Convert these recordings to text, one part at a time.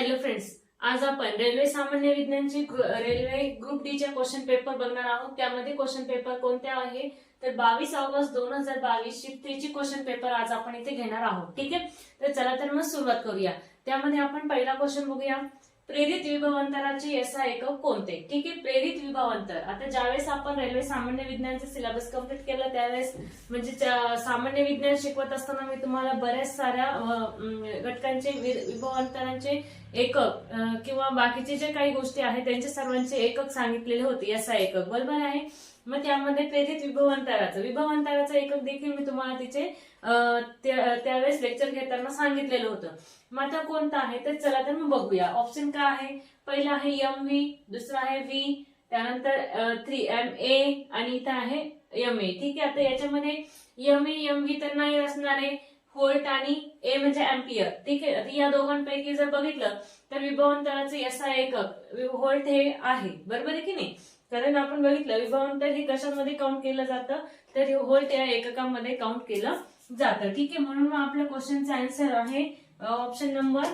Hello friends आज आपण railway सामान्य विज्ञानची रेल्वे ग्रुप डी च्या क्वेश्चन पेपर बघणार आहोत. त्यामध्ये क्वेश्चन पेपर कोणते आहे? तर बावीस ऑगस्ट दोन हजार बावीस शिफ्ट क्वेश्चन पेपर आज आपण इथे घेणार आहोत. ठीक आहे? तर चला तर मग सुरुवात करूया. त्यामध्ये आपण पहिला क्वेश्चन बघूया. प्रेरित विभवांतराचे एसआय एकक कोणते? ठीक आहे प्रेरित विभावांतर. आता ज्यावेळेस आपण रेल्वे सामान्य विज्ञानचे सिलेबस कंप्लीट केला त्यावेळेस म्हणजे सामान्य विज्ञान शिकवत असताना मी तुम्हाला बऱ्याच साऱ्या घटकांचे वि- विभवांतरांचे एकक किंवा बाकीचे जे काही गोष्टी आहेत त्यांचे सर्वांचे एकक सांगितलेले होते. यसा एकक बरोबर आहे? मग त्यामध्ये प्रेरित विभवांतराचं विभवांतराचं एकक देखील मी तुम्हाला तिचे त्यावेळेस लेक्चर घेताना सांगितलेलं होतं. मग आता कोणतं आहे? तर चला तर मग बघूया. ऑप्शन काय आहे? पहिला आहे एम व्ही दुसरा आहे व्ही त्यानंतर थ्री एम ए आणि इथं आहे एम ए ठीक आहे आता याच्यामध्ये एम ए एम व्ही तर नाही असणार आहे. होल्ट आणि ए म्हणजे अँपियर ठीक आहे या दोघांपैकी जर बघितलं तर विभवांतराचे एसआय एकक होल्ट हे आहे. बरोबर आहे की नाही? कारण आपण बघितलं विभवांतर हे कशामध्ये काउंट केलं जातं? तर हे व्होल्ट या एककामध्ये काउंट केलं जातं. ठीक आहे म्हणून मग आपल्या क्वेश्चनचा आन्सर आहे ऑप्शन नंबर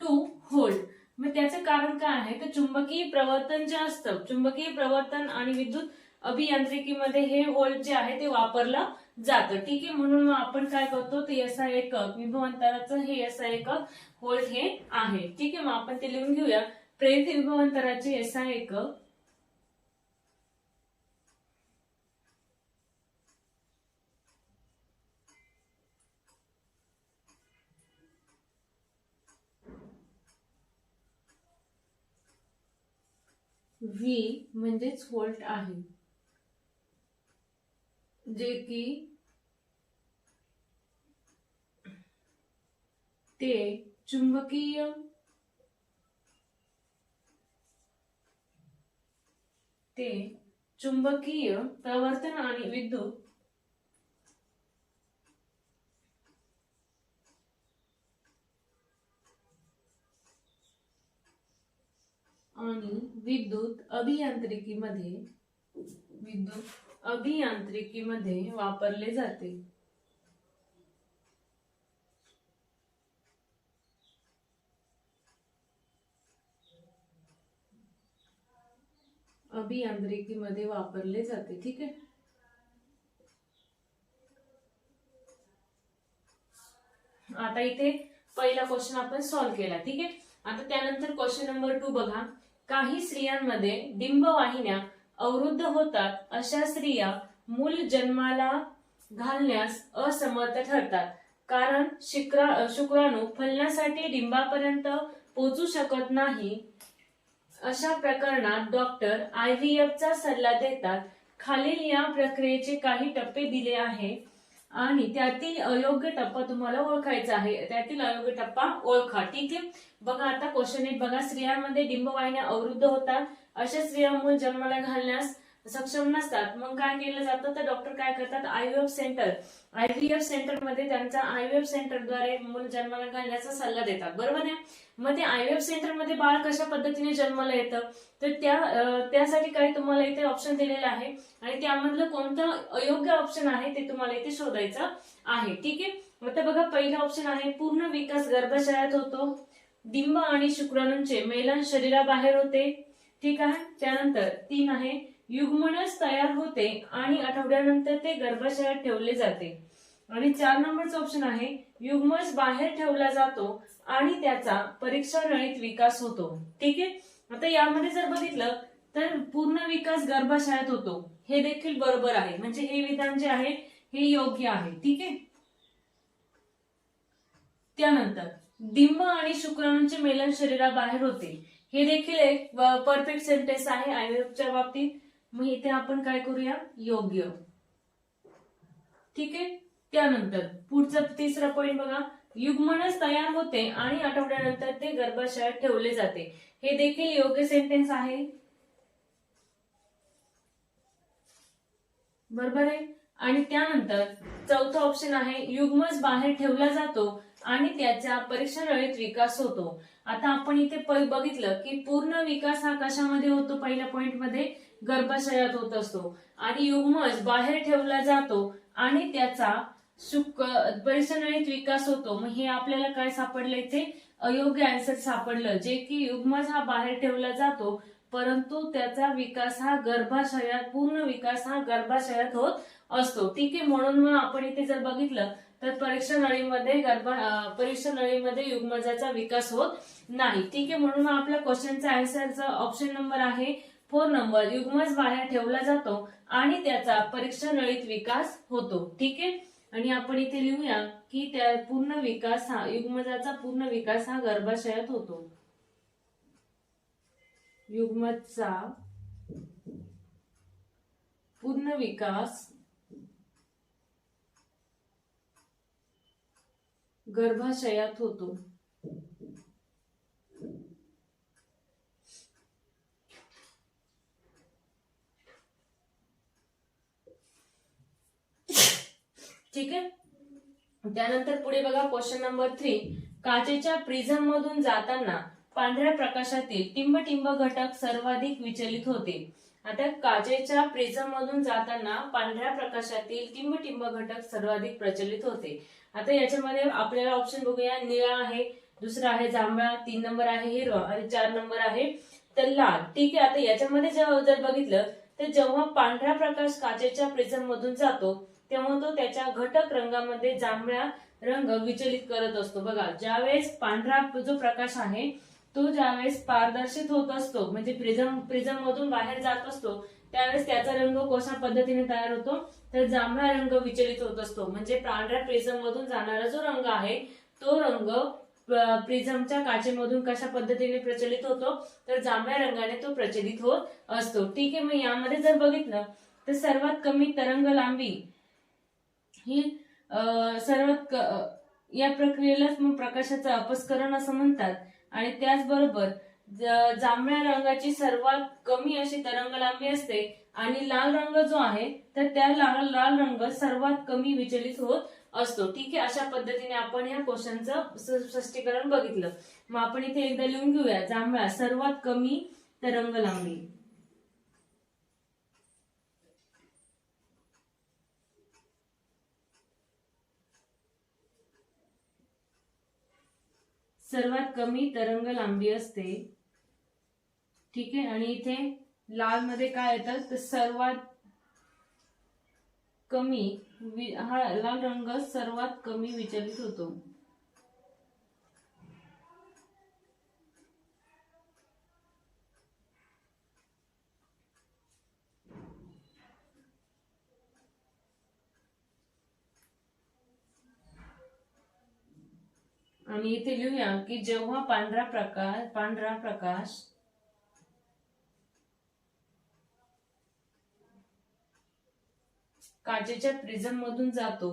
टू होल मग त्याचं कारण काय आहे? तर चुंबकीय प्रवर्तन जे असतं चुंबकीय प्रवर्तन आणि विद्युत अभियांत्रिकीमध्ये हे होल्ड जे आहे ते वापरलं जातं. ठीक आहे म्हणून मग आपण काय करतो? ते एस एकक विभव विभवांतराचं हे एस एकक होल्ड हे आहे. ठीक आहे मग आपण ते लिहून घेऊया. प्रेरित विभवांतराचे एस आय व्ही म्हणजेच व्होल्ट आहे. जे की ते चुंबकीय ते चुंबकीय प्रवर्तन आणि विद्युत आणि विद्युत अभियांत्रिकीमध्ये विद्युत अभियांत्रिकीमध्ये वापरले जाते. अभियांत्रिकीमध्ये वापरले जाते ठीक आहे? आता इथे पहिला क्वेश्चन आपण सॉल्व्ह केला ठीक आहे? आता त्यानंतर क्वेश्चन नंबर टू बघा. काही स्त्रियांमध्ये डिंब वाहिन्या अवरुद्ध होतात अशा स्त्रिया मूल जन्माला घालण्यास असमर्थ ठरतात. कारण शुक्रा शुक्राणू फलण्यासाठी डिंबापर्यंत पोचू शकत नाही अशा प्रकरणात डॉक्टर आय व्ही एफ चा सल्ला देतात. खालील या प्रक्रियेचे काही टप्पे दिले आहे आणि त्यातील अयोग्य टप्पा तुम्हाला ओळखायचा आहे. त्यातील अयोग्य टप्पा ओळखा. ठीक आहे? बघा आता क्वेश्चन एक. बघा स्त्रियांमध्ये डिंबवाहिन्या अवरुद्ध होतात. अशा स्त्रिया मूल जन्माला घालण्यास सक्षम नसतात. मग काय केलं जातं? तर डॉक्टर काय करतात? आयव्हीएफ सेंटर आयव्हीएफ सेंटरमध्ये त्यांचा आयव्हीएफ सेंटरद्वारे मूल जन्माला घालण्याचा सल्ला देतात. बरोबर आहे? मग ते आयव्हीएफ सेंटरमध्ये बाळ कशा पद्धतीने जन्माला येतं? तर त्या त्यासाठी काही तुम्हाला इथे ऑप्शन दिलेलं आहे. आणि त्यामधलं कोणतं अयोग्य ऑप्शन आहे ते तुम्हाला इथे शोधायचं आहे. ठीक आहे? आता बघा पहिलं ऑप्शन आहे पूर्ण विकास गर्भाशयात होतो. डिंब आणि शुक्राणूंचे मेलन शरीराबाहेर होते. ठीक आहे? त्यानंतर तीन आहे युग्मनस तयार होते आणि आठवड्यानंतर ते गर्भाशयात ठेवले जाते. आणि चार नंबरचा ऑप्शन आहे युग्मस बाहेर ठेवला जातो आणि त्याचा परीक्षा नळीत विकास होतो. ठीक आहे? आता यामध्ये जर बघितलं तर पूर्ण विकास गर्भाशयात होतो. हे देखील बरोबर आहे. म्हणजे हे विधान जे आहे हे योग्य आहे. ठीक आहे? त्यानंतर डिंब आणि शुक्राणूंचे मेलन शरीराबाहेर होते. हे देखील एक परफेक्ट सेंटेन्स आहे आयुर्वेदच्या बाबतीत. मग इथे आपण काय करूया? योग्य. ठीक आहे? त्यानंतर पुढचा तिसरा पॉईंट बघा. युग्मनस तयार होते आणि आठवड्यानंतर ते गर्भाशयात ठेवले जाते. हे देखील योग्य सेंटेन्स आहे. बरोबर आहे? आणि त्यानंतर चौथा ऑप्शन आहे युग्मस बाहेर ठेवला जातो आणि त्याच्या परीक्षा वेळेत विकास होतो. आता आपण इथे बघितलं की पूर्ण विकास हा कशामध्ये होतो? पहिल्या पॉइंटमध्ये. गर्भाशयात होत असतो. आणि युग्मज बाहेर ठेवला जातो आणि त्याचा शुक परिसरनळीत विकास होतो. मग हे आपल्याला काय सापडलं इथे? अयोग्य आन्सर सापडलं. जे की युग्मज हा बाहेर ठेवला जातो परंतु त्याचा विकास हा गर्भाशयात पूर्ण विकास हा गर्भाशयात होत असतो. ठीक आहे म्हणून मग आपण इथे जर बघितलं तर परीक्षा नळीमध्ये गर्भा परीक्षा नळीमध्ये युग्मजाचा विकास होत नाही. ठीक आहे म्हणून मग आपल्या क्वेश्चनचा आन्सरचा ऑप्शन नंबर आहे फोर नंबर युग्मच बाहेर ठेवला जातो आणि त्याचा परीक्षा नळीत विकास होतो. ठीक आहे? आणि आपण इथे लिहूया की त्या पूर्ण विकास हा युग्मजाचा पूर्ण विकास हा गर्भाशयात होतो. युग्मजचा पूर्ण विकास गर्भाशयात होतो. ठीक आहे? त्यानंतर पुढे बघा क्वेश्चन नंबर थ्री काचेच्या प्रिझम मधून जाताना पांढऱ्या प्रकाशातील टिंबटिंब घटक सर्वाधिक विचलित होते. आता काचेच्या प्रिझम मधून जाताना पांढऱ्या प्रकाशातील टिंबटिंब घटक सर्वाधिक प्रचलित होते. आता याच्यामध्ये आपल्याला ऑप्शन बघूया. निळा आहे दुसरा आहे जांभळा तीन नंबर आहे हिरवा आणि चार नंबर आहे तर लाल. ठीक आहे आता याच्यामध्ये जेव्हा जर बघितलं तर जेव्हा पांढरा प्रकाश काचेच्या प्रिझम मधून जातो तेव्हा तो त्याच्या घटक रंगामध्ये जांभळा रंग विचलित करत असतो. बघा ज्यावेळेस पांढरा जो प्रकाश आहे तो ज्यावेळेस पारदर्शित होत असतो म्हणजे प्रिझम प्रिझम मधून बाहेर जात असतो त्यावेळेस त्याचा रंग कशा पद्धतीने तयार होतो? तर जांभळा रंग विचलित होत असतो. म्हणजे पांढऱ्या प्रिझम मधून जाणारा जो रंग आहे तो रंग प्रिझमच्या काचेमधून कशा पद्धतीने प्रचलित होतो? तर जांभळ्या रंगाने तो प्रचलित होत असतो. ठीक आहे मग यामध्ये जर बघितलं तर सर्वात कमी तरंग लांबी ही सर्वात या प्रक्रियेलाच मग प्रकाशाचं अपस्करण असं म्हणतात. आणि त्याचबरोबर जांभळ्या रंगाची सर्वात कमी अशी तरंग लांबी असते आणि लाल रंग जो आहे तर त्या लाल लाल रंग सर्वात कमी विचलित होत असतो. ठीक आहे अशा पद्धतीने आपण या क्वेश्चनचं स- स्पष्टीकरण बघितलं. मग आपण इथे एकदा लिहून घेऊया. जांभळा सर्वात कमी तरंग सर्वात कमी तरंग लांबी असते. ठीक आहे? आणि इथे लाल मध्ये काय येतात तर सर्वात कमी हा लाल रंग सर्वात कमी विचलित होतो. आणि इथे लिहूया की जेव्हा पांढरा प्रकाश पांढरा प्रकाश काचेच्या प्रिझम मधून जातो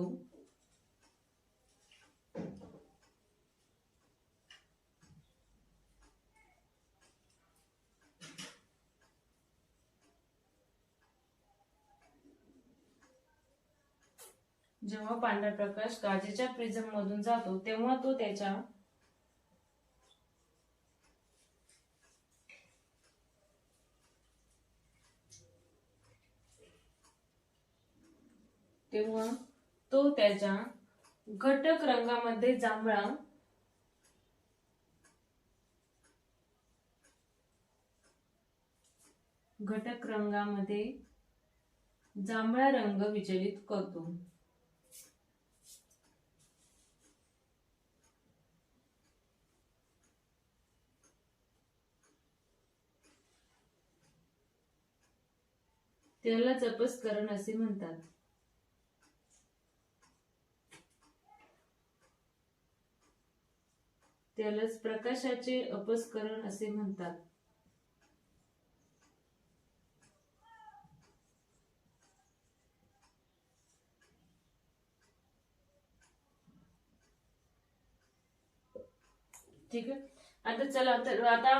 जेव्हा पांढरा प्रकाश गाजेच्या प्रिझम मधून जातो तेव्हा तो त्याच्या तेव्हा तो त्याच्या घटक रंगामध्ये जांभळा घटक रंगामध्ये जांभळा रंग विचलित करतो. त्यालाच अपस्करण असे म्हणतात. त्यालाच प्रकाशाचे अपस्करण असे म्हणतात. ठीक आहे? आता चला तर आता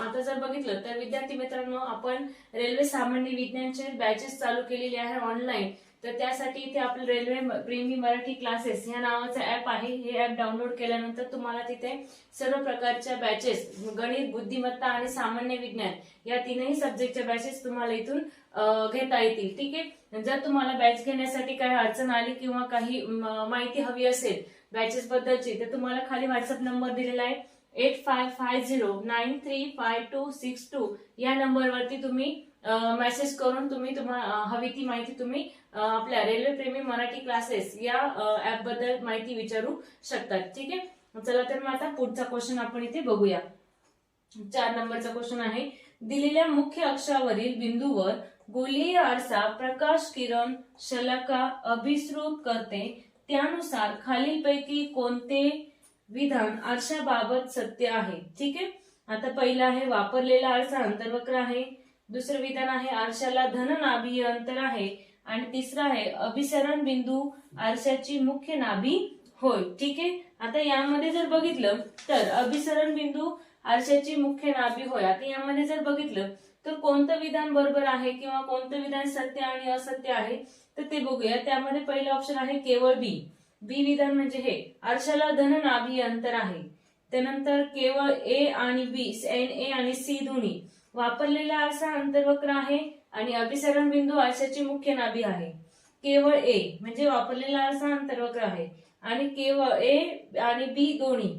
आता जर बघितलं तर विद्यार्थी मित्रांनो आपण रेल्वे सामान्य विज्ञानचे बॅचेस चालू केलेले आहे ऑनलाईन तर त्यासाठी इथे आपलं रेल्वे प्रेमी मराठी क्लासेस या नावाचं ऍप आहे. हे ऍप डाउनलोड केल्यानंतर तुम्हाला तिथे सर्व प्रकारच्या बॅचेस गणित बुद्धिमत्ता आणि सामान्य विज्ञान या तीनही सब्जेक्टच्या बॅचेस तुम्हाला इथून घेता येतील. ठीक आहे? जर तुम्हाला बॅच घेण्यासाठी काही अडचण आली किंवा काही म, माहिती हवी असेल बॅचेस बद्दलची तर तुम्हाला खाली व्हॉट्सअप नंबर दिलेला आहे. Eight five five zero nine three five two six two या नंबरवरती तुम्ही मेसेज करून तुम्ही तुम्हाला हवी ती माहिती तुम्ही आपल्या रेल्वे प्रेमी मराठी क्लासेस या ऍपबद्दल माहिती विचारू शकतात. ठीक आहे? चला तर मग आता पुढचा क्वेश्चन आपण इथे बघूया. चार नंबरचा क्वेश्चन आहे. दिलेल्या मुख्य अक्षावरील बिंदूवर गोलीय आरसा प्रकाश किरण शलाका अभिसृत करते. त्यानुसार खालीलपैकी कोणते विधान आरशाबाबत सत्य आहे. ठीक आहे? आता पहिलं आहे वापरलेला आरसा अंतर्वक्र आहे. दुसरं विधान आहे आरशाला धननाभीय अंतर आहे. आणि तिसरं आहे अभिसरण बिंदू आरशाची मुख्य नाभी होय. ठीक आहे? आता यामध्ये जर बघितलं तर अभिसरण बिंदू आरशाची मुख्य नाभी होय. आता यामध्ये जर बघितलं तर कोणतं विधान बरोबर आहे किंवा कोणतं विधान सत्य आणि असत्य आहे तर ते बघूया. त्यामध्ये पहिलं ऑप्शन आहे केवळ बी बी विधान म्हणजे हे. आरशाला धन नाभी अंतर आहे. त्यानंतर केवळ ए आणि बी एन ए आणि सी दोन्ही. वापरलेला आरसा अंतर्वक्र आहे आणि अभिसरण बिंदू आरशाची मुख्य नाभी आहे. केवळ ए म्हणजे वापरलेला आरसा अंतर्वक्र आहे. आणि केवळ ए आणि बी दोन्ही.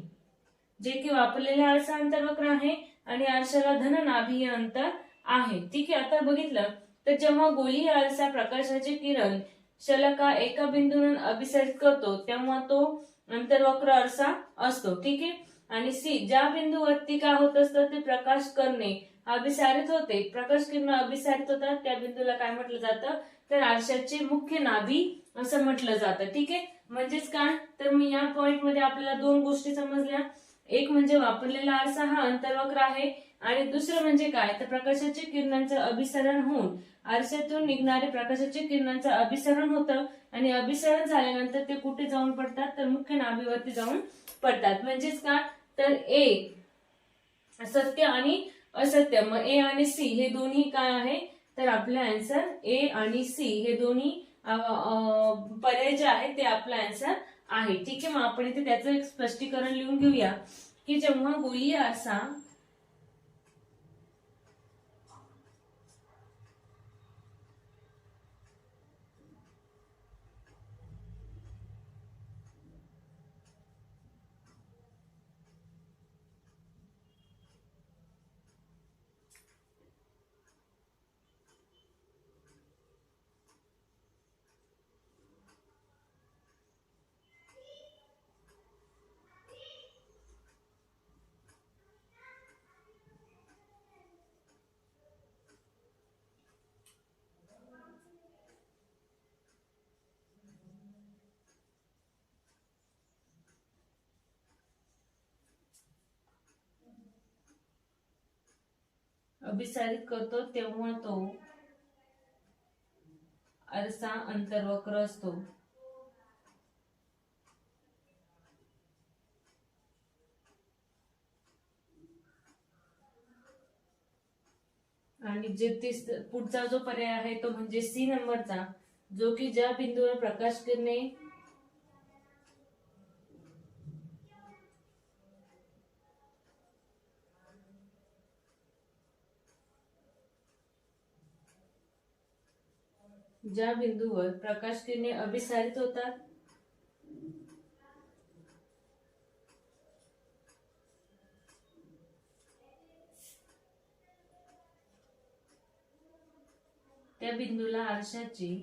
जे की वापरलेला आरसा अंतर्वक्र आहे आणि आरशाला धन नाभी अंतर आहे. ठीक आहे आता बघितलं. तर जेव्हा गोलीय आरसा प्रकाशाचे किरण शलका एका बिंदून अभिसरित करतो तेव्हा तो अंतर्वक्र आरसा असतो. ठीक आहे? आणि सी ज्या बिंदूवरती काय होत असतं ते प्रकाश करणे अभिसारित होते. प्रकाश किरण अभिसारित होतात त्या बिंदूला काय म्हटलं जातं? तर आरशाचे मुख्य नाभी असं म्हटलं जातं. ठीक आहे? म्हणजेच काय? तर मी या पॉइंटमध्ये आपल्याला दोन गोष्टी समजल्या. एक म्हणजे वापरलेला आरसा हा अंतर्वक्र आहे. आणि दुसरं म्हणजे काय? तर प्रकाशाच्या किरणांचं अभिसरण होऊन आरशातून निघणारे प्रकाशाच्या किरणांचं अभिसरण होतं आणि अभिसरण झाल्यानंतर ते कुठे जाऊन पडतात? तर मुख्य नाभीवरती जाऊन पडतात. म्हणजेच काय तर ए सत्य आणि असत्य. मग ए आणि सी हे दोन्ही काय आहे? तर आपलं आन्सर ए आणि सी हे दोन्ही पर्याय जे आहेत ते आपला आन्सर आहे. ठीक आहे मग आपण इथे त्याचं एक स्पष्टीकरण लिहून घेऊया की जेव्हा गोलीय आरसा अभिसारित करतो तेव्हा तो आरसा अंतर्वक्र असतो. आणि जे तीस पुढचा जो पर्याय आहे तो म्हणजे सी नंबरचा जो की ज्या बिंदूवर प्रकाश किरणे ज्या बिंदूवर प्रकाश किरणे अभिसारित होतात त्या बिंदूला आरशाची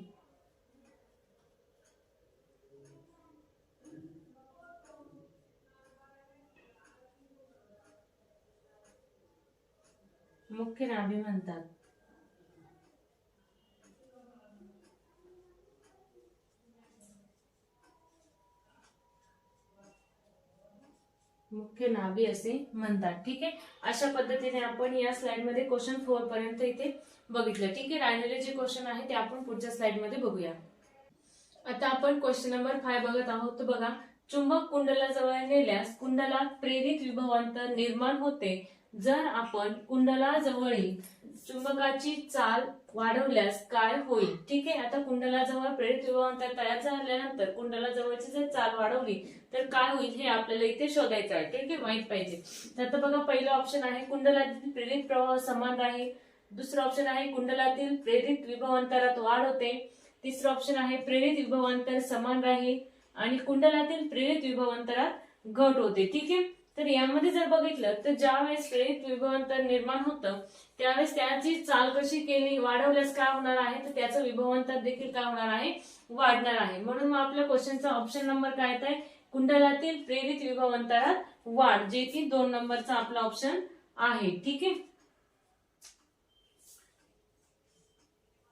मुख्य नाभी म्हणतात. मुख्य नावे असे म्हणतात. ठीक आहे? अशा पद्धतीने आपण या स्लाइडमध्ये क्वेश्चन फोर पर्यंत इथे बघितलं. ठीक आहे? राहिलेले जे क्वेश्चन आहे ते आपण पुढच्या स्लाइडमध्ये बघूया. आता आपण क्वेश्चन नंबर फाय बघत आहोत. तर बघा चुंबक कुंडला जवळ नेल्यास कुंडला प्रेरित विभवांतर निर्माण होते. जर आपण कुंडला जवळील चुंबकाची चाल वाढवल्यास काय होईल? ठीक आहे आता कुंडला जवळ प्रेरित विभवांतर तयार झाल्यानंतर कुंडला जवळची जर चाल वाढवली तर काय होईल हे आपल्याला इथे शोधायचं आहे ठीक आहे? माहीत पाहिजे. तर आता बघा पहिलं ऑप्शन आहे कुंडलातील प्रेरित प्रवाह समान राहील. दुसरं ऑप्शन आहे कुंडलातील प्रेरित विभवांतरात वाढ होते. तिसरं ऑप्शन आहे प्रेरित विभवांतर समान राहील. आणि कुंडलातील प्रेरित विभवांतरात घट होते ठीक आहे? तर यामध्ये जर बघितलं तर ज्यावेळेस प्रेरित विभवांतर निर्माण होतं त्यावेळेस त्याची चाल कशी केली वाढवल्यास काय होणार आहे? तर त्याचं विभवांतर देखील काय होणार आहे? वाढणार आहे. म्हणून मग आपल्या क्वेश्चनचा ऑप्शन नंबर काय येत आहे? कुंडलातील प्रेरित विभवांतरात वाढ जे की दोन नंबरचा आपला ऑप्शन आहे. ठीक आहे?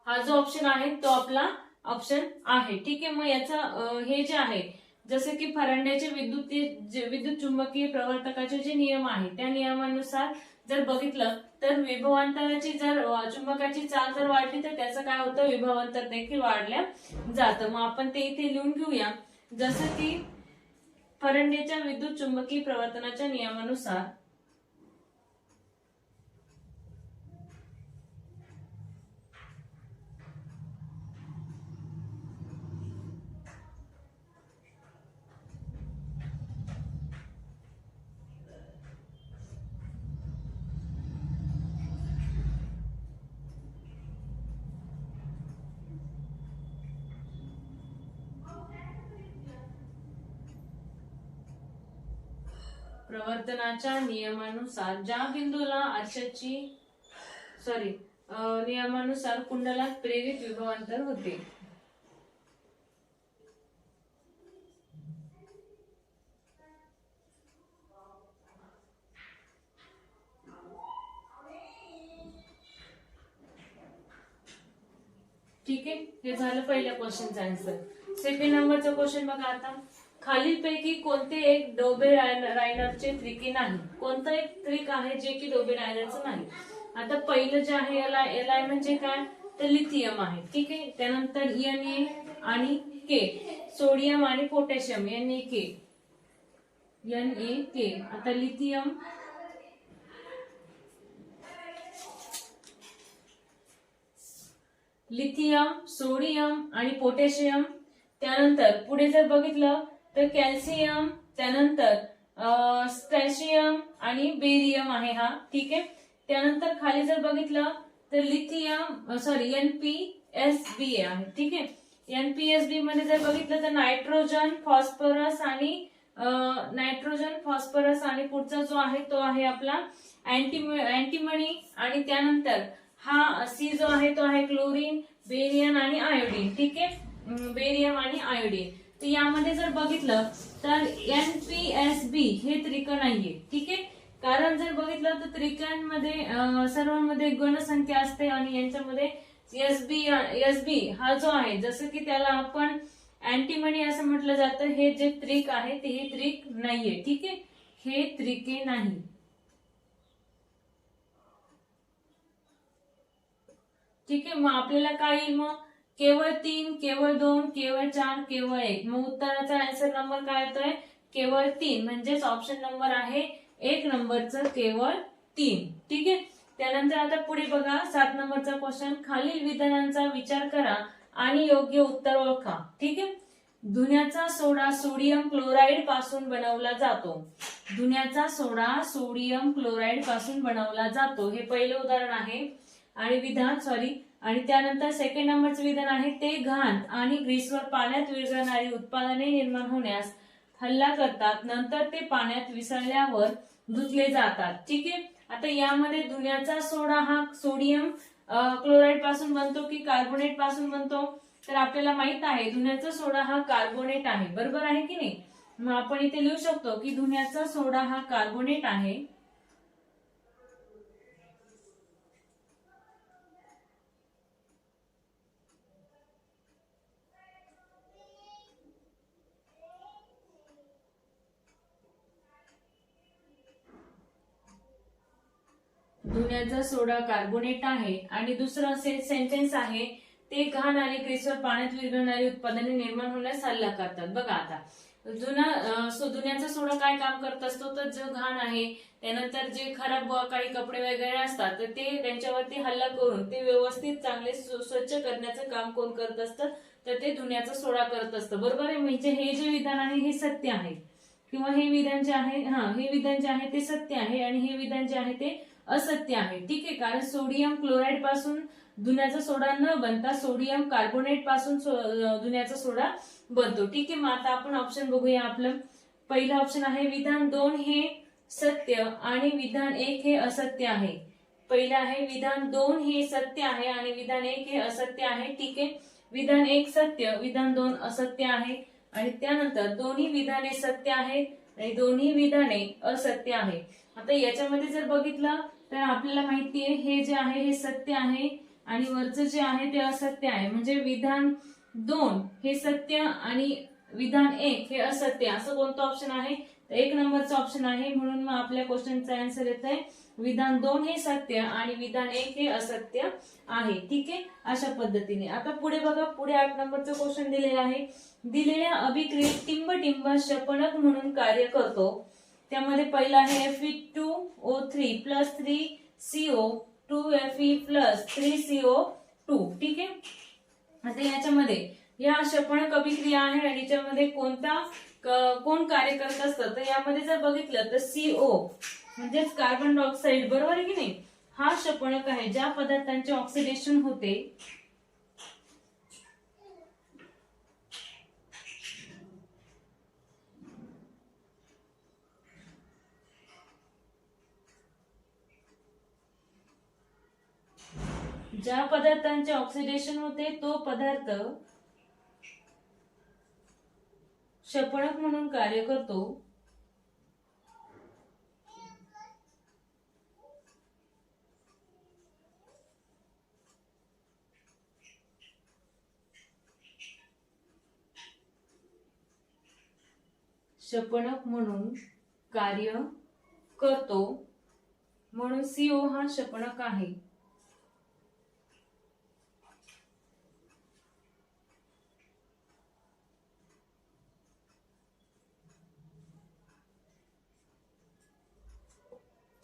हा जो ऑप्शन आहे तो आपला ऑप्शन आहे. ठीक आहे? मग याचा हे जे आहे जसं की फरांड्याचे विद्युत जे विद्युत चुंबकीय प्रवर्तकाचे जे नियम आहे त्या नियमानुसार जर बघितलं तर विभवांतराची जर चुंबकाची चाल जर वाढली तर त्याचं काय होतं? विभवांतर देखील वाढल्या जातं. मग आपण ते इथे लिहून घेऊया. जसं की फरंडेच्या विद्युत चुंबकीय प्रवर्तनाच्या नियमानुसार प्रवर्तनाच्या नियमानुसार ज्या बिंदूला आरशाची सॉरी नियमानुसार कुंडलात प्रेरित विभवांतर होते. ठीक आहे? हे झालं पहिल्या क्वेश्चनचं आन्सर सेकंड नंबरचा क्वेश्चन बघा आता. खालीलपैकी कोणते एक डोबे रायनरचे त्रिकी नाही? कोणतं एक त्रिक आहे जे की डोबे रायनरचं नाही? आता पहिलं जे आहे याला एल आय म्हणजे काय? तर लिथियम आहे. ठीक आहे? त्यानंतर एन ए आणि के सोडियम आणि potassium N A K N A K आता लिथियम. लिथियम सोडियम आणि पोटॅशियम. त्यानंतर पुढे जर बघितलं तर कॅल्शियम त्यानंतर स्टॅशियम आणि बेरियम आहे हा ठीक आहे? त्यानंतर खाली जर बघितलं तर lithium sorry N P S B आहे ठीक आहे? एन पी एसमध्ये जर बघितलं तर नायट्रोजन फॉस्फरस आणि नायट्रोजन फॉस्फरस आणि पुढचा जो आहे तो आहे आपला अँटीम अँटीमनी आणि त्यानंतर हा सी जो आहे तो आहे क्लोरीन बेरियन आणि आयोडीन ठीक आहे? बेरियम आणि आयोडीन तर यामध्ये जर बघितलं तर एन पी एस बी हे त्रिक नाहीये ठीक आहे? कारण जर बघितलं तर त्रिकांमध्ये सर्वांमध्ये गणसंख्या असते आणि यांच्यामध्ये एस बी एस बी हा जो आहे जसं की त्याला आपण अँटीमनी असं म्हटलं जातं हे जे त्रिक आहे ते हे त्रिक नाहीये ठीक आहे? हे त्रिके नाही. ठीक आहे? मग आपल्याला काय मग? केवळ तीन केवळ दोन केवळ चार केवळ एक. मग उत्तराचा आन्सर नंबर काय येतोय? केवळ तीन. म्हणजेच ऑप्शन नंबर आहे एक नंबरचं केवळ तीन. ठीक आहे? त्यानंतर आता पुढे बघा. सात नंबरचा क्वेश्चन खालील विधानांचा विचार करा आणि योग्य उत्तर ओळखा. ठीक आहे? धुण्याचा सोडा सोडियम क्लोराईडपासून बनवला जातो. धुण्याचा सोडा सोडियम क्लोराईडपासून बनवला जातो. हे पहिलं उदाहरण आहे. आणि विधान सॉरी आणि त्यानंतर सेकंड नंबरचं विधान आहे ते घाण आणि ग्रीसवर पाण्यात विरघळणारी उत्पादने निर्माण होण्यास हल्ला करतात. नंतर ते पाण्यात विसळल्यावर धुतले जातात. ठीक आहे? आता यामध्ये धुण्याचा सोडा हा सोडियम क्लोराईडपासून बनतो की कार्बोनेटपासून बनतो? तर आपल्याला माहीत आहे धुण्याचा सोडा हा कार्बोनेट आहे. बरोबर आहे की नाही? मग आपण इथे लिहू शकतो की धुण्याचा सोडा हा कार्बोनेट आहे. धुण्याचा सोडा कार्बोनेट आहे आणि दुसरं असेल सेंटेन्स आहे ते घाण आणि ग्रीसवर पाण्यात विरघळणारी उत्पादने निर्माण होण्यास हल्ला करतात. बघा आता जुना सो धुण्याचा सोडा काय काम करत असतो? तर जो घाण आहे त्यानंतर जे खराब काही कपडे वगैरे असतात तर ते त्यांच्यावरती हल्ला करून ते व्यवस्थित चांगले स्व- स्वच्छ करण्याचं काम कोण करत असतं? तर ते धुण्याचा सोडा करत असतं. बरोबर आहे? म्हणजे हे जे विधान आहे हे सत्य आहे. किंवा हे विधान जे आहे हा हे विधान जे आहे ते सत्य आहे आणि हे विधान जे आहे ते असत्य आहे. ठीक आहे कारण सोडियम क्लोराईडपासून धुण्याचा सोडा न बनता सोडियम कार्बोनेटपासून धुण्याचा सोडा बनतो. ठीक आहे मग आता आपण ऑप्शन बघूया आपलं. पहिलं ऑप्शन आहे विधान दोन हे सत्य आणि विधान एक हे असत्य आहे. पहिलं आहे विधान दोन हे सत्य आहे आणि विधान एक हे असत्य आहे. ठीक आहे विधान एक सत्य विधान दोन असत्य आहे. आणि त्यानंतर दोन्ही विधाने सत्य आहेत आणि दोन्ही विधाने असत्य आहे. आता याच्यामध्ये जर बघितलं तर आपल्याला माहितीये हे जे आहे हे सत्य आहे आणि वरचं जे आहे ते असत्य आहे. म्हणजे विधान दोन हे सत्य आणि विधान एक हे असत्य. असं कोणतं ऑप्शन आहे? तर एक नंबरचं ऑप्शन आहे. म्हणून मग आपल्या क्वेश्चनचा आन्सर येत आहे विधान दोन हे सत्य आणि विधान एक हे असत्य आहे. ठीक आहे? अशा पद्धतीने. आता पुढे बघा पुढे आठ नंबरचं क्वेश्चन दिलेलं आहे. दिलेल्या अभिक्रियेत टिंब टिंब शपणक म्हणून कार्य करतो. त्यामध्ये पहिला आहे F E two O three plus three CO two F E plus three CO two ठीक आहे? आता याच्यामध्ये या शपणक अभिक्रिया आहे आणि याच्यामध्ये कोणता कोण कार्य करत असतं? तर यामध्ये जर बघितलं तर सीओ म्हणजेच कार्बन डायऑक्साईड बरोबर आहे की नाही? हा शपणक आहे ज्या पदार्थांचे ऑक्सिडेशन होते. ज्या पदार्थांचे ऑक्सिडेशन होते तो पदार्थ शपणक म्हणून कार्य करतो. शपणक म्हणून कार्य करतो. म्हणून सीओ हा शपणक आहे.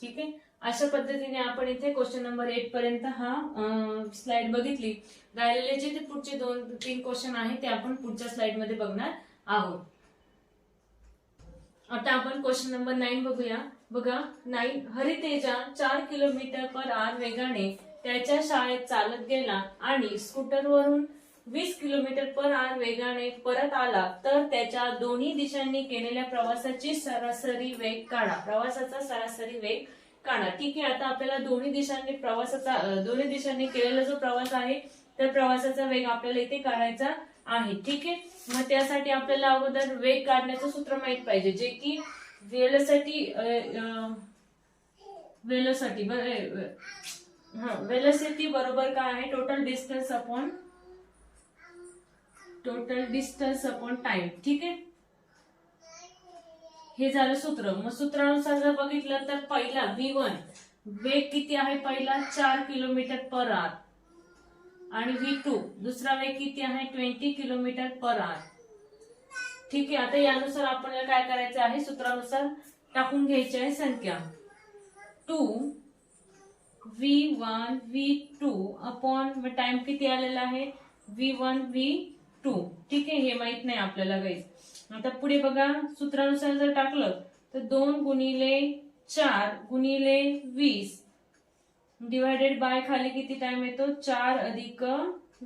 ठीक आहे? अशा पद्धतीने आपण इथे क्वेश्चन नंबर एट पर्यंत हा स्लाइड बघितली. राहिलेले जे ते पुढचे दोन तीन क्वेश्चन आहे ते आपण पुढच्या स्लाइडमध्ये बघणार आहोत. आता आपण क्वेश्चन नंबर नाईन बघूया. बघा नाईन हरितेजा चार किलोमीटर पर आर वेगाने त्याच्या शाळेत चालत गेला आणि स्कूटरवरून वीस किलोमीटर पर आर वेगाने परत आला तर त्याच्या दोन्ही दिशांनी केलेल्या प्रवासाची सरासरी वेग काढा. प्रवासाचा सरासरी वेग काढा. ठीक आहे आता आपल्याला दोन्ही दिशांनी प्रवासाचा दोन्ही दिशांनी केलेला जो प्रवास आहे तर प्रवासाचा वेग आपल्याला इथे काढायचा आहे. ठीक आहे? मग त्यासाठी आपल्याला अगोदर वेग काढण्याचं सूत्र माहीत पाहिजे जे की वेलसाठी वेलोसाठी हा वेलोसिटी बरोबर काय आहे? Total distance upon total distance upon time ठीक आहे? हे झालं सूत्र. मग सूत्रानुसार जर बघितलं तर पहिला व्ही वन वेग किती आहे पहिला? चार किलोमीटर पर आर आणि व्ही टू दुसरा वेग किती आहे? ट्वेंटी किलोमीटर पर आर ठीक आहे? आता यानुसार आपल्याला काय करायचं आहे? सूत्रानुसार टाकून घ्यायची आहे संख्या. Two V one V two upon time किती आलेला आहे? व्ही वन व्ही टू ठीक आहे हे माहीत नाही आपल्याला काही आता पुढे बघा सूत्रानुसार जर टाकलं तर दोन गुणिले चार गुणिले वीस. डिवायडेड बाय खाली किती टाइम येतो? चार अधिक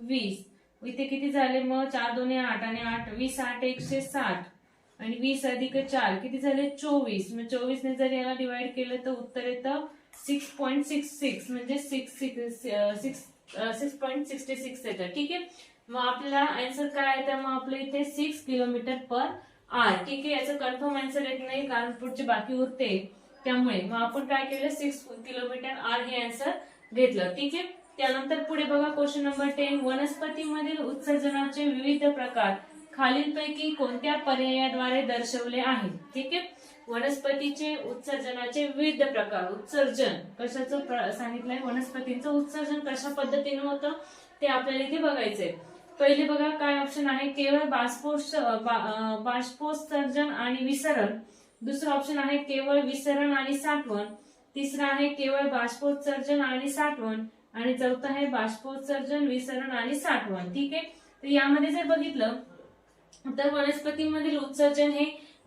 वीस. इथे किती झाले मग? चार दोन्ही आठ आणि आठ. वीस आठ एकशे साठ. आणि वीस अधिक चार किती झाले? चोवीस. मग चोवीसने जर याला डिवाइड केलं तर उत्तर येतं सिक्स पॉईंट सिक्स सिक्स म्हणजे six six six six point sixty six येतं. ठीक आहे? मग आपल्याला आन्सर काय आहे? तर मग आपलं इथे सिक्स किलोमीटर पर आर ठीक आहे याचं कन्फर्म आन्सर येत नाही कारण पुढचे बाकी उरते. त्यामुळे मग आपण काय केलं? सिक्स किलोमीटर आर हे आन्सर घेतलं. ठीक आहे? त्यानंतर पुढे बघा क्वेश्चन नंबर टेन वनस्पतीमधील उत्सर्जनाचे विविध प्रकार खालीलपैकी कोणत्या पर्यायाद्वारे दर्शवले आहेत? ठीक आहे? वनस्पतीचे उत्सर्जनाचे विविध प्रकार. उत्सर्जन. कशाचं सांगितलंय? वनस्पतींचं उत्सर्जन कशा पद्धतीने होतं? ते आपल्याला इथे बघायचंय. पहिले बघा काय ऑप्शन आहे? केवळ बाष्पोस बाष्पोत्सर्जन आणि विसरण. दुसरं ऑप्शन आहे केवळ विसरण आणि साठवण. तिसरं आहे केवळ बाष्पोत्सर्जन आणि साठवण. आणि चौथं आहे बाष्पोत्सर्जन विसरण आणि साठवण. ठीक आहे? तर यामध्ये जर बघितलं तर वनस्पतीमधील उत्सर्जन हे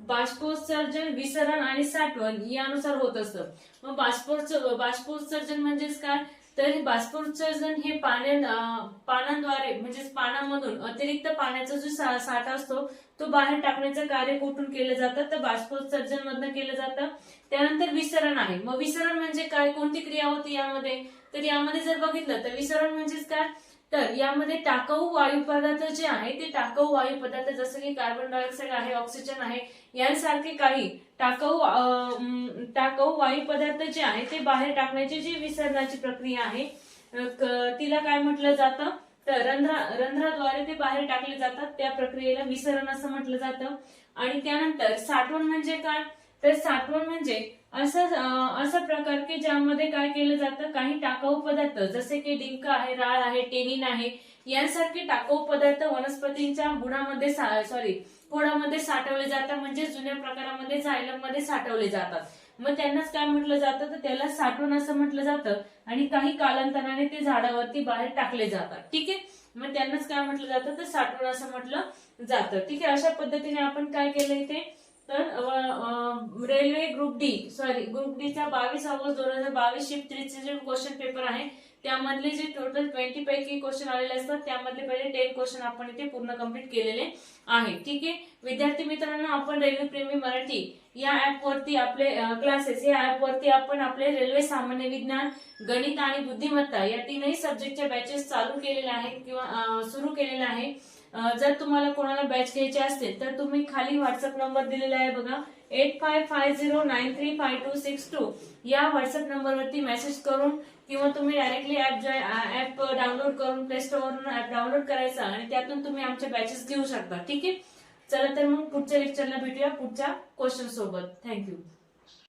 बाष्पोत्सर्जन विसरण आणि साठवण यानुसार होत असतं. मग बाष्पोत्स बाष्पोत्सर्जन म्हणजेच काय? तर हे बाष्पोत्सर्जन हे पाण्या पानांद्वारे म्हणजेच पानांमधून अतिरिक्त पाण्याचा जो सा- साठा असतो तो बाहेर टाकण्याचं कार्य कुठून केलं जातं? तर बाष्पोत्सर्जन मधनं केलं जातं. त्यानंतर विसरण आहे. मग विसरण म्हणजे काय? कोणती क्रिया होती यामध्ये? तर यामध्ये जर बघितलं तर विसरण म्हणजेच काय? तर यामध्ये टाकाऊ वायू पदार्थ जे आहे ते टाकाऊ वायू पदार्थ जसं की कार्बन डायऑक्साईड आहे ऑक्सिजन आहे यांसारखे काही टाकाऊ टाकाऊ वायू पदार्थ जे आहे ते बाहेर टाकण्याची जी विसर्जनाची प्रक्रिया आहे क- तिला काय म्हटलं जातं? तर रंध्रा रंध्राद्वारे ते बाहेर टाकले जातात त्या प्रक्रियेला विसरण असं म्हटलं जातं. आणि त्यानंतर साठवण म्हणजे काय? तर साठवण म्हणजे असं असं प्रकार की ज्यामध्ये काय केलं जातं? काही टाकाऊ पदार्थ जसे की डिंक आहे राळ आहे टेनिन आहे यांसारखे टाकाऊ पदार्थ वनस्पतींच्या गुणामध्ये सॉरी खोडामध्ये साठवले जातात? म्हणजे जुन्या प्रकारामध्ये झायलममध्ये साठवले जातात. मग त्यांनाच काय म्हटलं जातं? तर त्याला साठवण असं म्हटलं जातं आणि काही कालांतराने ते झाडावरती बाहेर टाकले जातात. ठीक आहे? मग त्यांनाच काय म्हटलं जातं? तर साठवण असं म्हटलं जातं. ठीक आहे? अशा पद्धतीने आपण काय केलं इथे? तर railway group D sorry group डीचा बावीस ऑगस्ट दोन हजार बावीस शिफ्ट थ्रीचे जे क्वेश्चन पेपर आहे त्यामधले जे टोटल ट्वेंटी पैकी क्वेश्चन आलेले असतात त्यामधले पहिले टेन क्वेश्चन आपण इथे पूर्ण कंप्लीट केलेले आहे. ठीक आहे? विद्यार्थी मित्रांनो आपण रेल्वे प्रेमी मराठी या ऍपवरती आपले क्लासेस या ऍपवरती आपण आपले रेल्वे सामान्य विज्ञान गणित आणि बुद्धिमत्ता या तीनही सब्जेक्टच्या बॅचेस चालू केलेल्या आहेत किंवा सुरू केलेल्या आहे जर तुम्हाला कोणाला बॅच घ्यायचे असतील तर तुम्ही खाली व्हॉट्सअप नंबर दिलेला आहे बघा. Eight five five zero nine three five two six two या व्हॉट्सअप नंबरवरती मेसेज करून किंवा तुम्ही डायरेक्टली ऍप ऍप डाउनलोड करून प्ले स्टोअरवरून ऍप डाउनलोड करायचा आणि त्यातून तुम्ही आमच्या बॅचेस घेऊ शकता. ठीक आहे? चला तर मग पुढच्या लेक्चरला भेटूया पुढच्या क्वेश्चन सोबत. थँक्यू